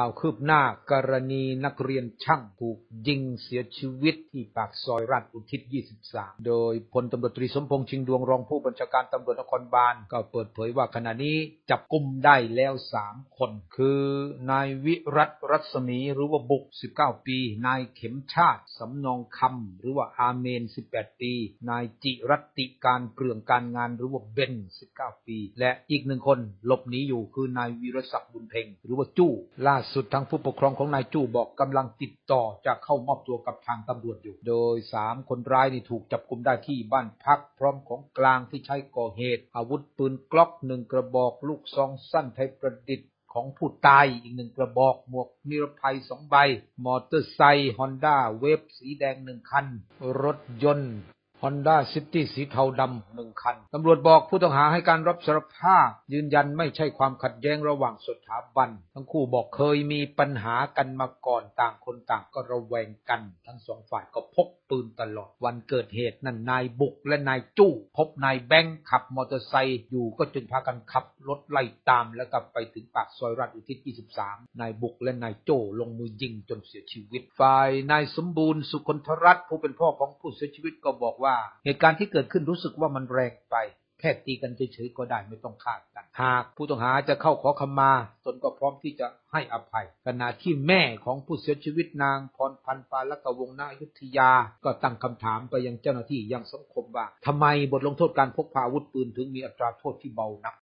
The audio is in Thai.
ข่าวคืบหน้ากรณีนักเรียนช่างถูกยิงเสียชีวิตที่ปากซอยราชอุทิศ 23 โดยพลตำรวจตรีสมพงษ์ชิงดวงรองผู้บัญชาการตำรวจนครบาล ก็เปิดเผยว่าขณะนี้จับกุมได้แล้ว 3 คน คือนายวิรัตรัศมีหรือว่าบุก 19 ปี นายเข็มชาติสำนองคำหรือว่าอาเมน 18 ปี นายจิรัติการเปลืองการงานหรือว่าเบน 19 ปี และอีกหนึ่งคนหลบหนีอยู่คือนายวีรศักดิ์บุญเพ็งหรือว่าจู้ล่าสุดทางผู้ปกครองของนายจู้บอกกำลังติดต่อจะเข้ามอบตัวกับทางตำรวจอยู่ โดย3คนร้ายนี่ถูกจับกลุมได้ที่บ้านพักพร้อมของกลางที่ใช้ก่อเหตุ อาวุธปืนกล็อกหนึ่งกระบอกลูกซองสั้นไทยประดิษฐ์ของผู้ตายอีกหนึ่งกระบอกหมวกนิรภัยสองใบ มอเตอร์ไซค์ฮอนด้าเวฟสีแดงหนึ่งคัน รถยนต์ ฮอนด้าซิตี้สีเทาดำหนึ่งคัน ตำรวจบอกผู้ต้องหาให้การรับสารภาพ ยืนยันไม่ใช่ความขัดแย้งระหว่างสถาบัน ทั้งคู่บอกเคยมีปัญหากันมาก่อนต่างคนต่างก็ระแวงกัน ทั้งสองฝ่ายก็พกปืนตลอด วันเกิดเหตุนั่นนายบุกและนายจู้ พบนายแบงค์ขับมอเตอร์ไซค์อยู่ก็จึงพากันขับรถไล่ตามแล้วก็ไปถึงปากซอยราชอุทิศ 23 นายบุกและนายโจ้ลงมือยิงจนเสียชีวิต ฝ่ายนายสมบูรณ์สุคนทรัตน์ผู้เป็นพ่อของผู้เสียชีวิตก็บอกว่าเหตุการณ์ที่เกิดขึ้นรู้สึกว่ามันแรงไป แค่ตีกันเฉยๆก็ได้ไม่ต้องฆ่ากัน หากผู้ต้องหาจะเข้าขอขมาตนก็พร้อมที่จะให้อภัยขณะที่แม่ของผู้เสียชีวิตนางพรพันธ์ปาลกวงศ์นายุทธยา ก็ตั้งคำถามไปยังเจ้าหน้าที่ยังสังคมว่าทำไมบทลงโทษการพกพาอาวุธปืนถึงมีอัตราโทษที่เบานัก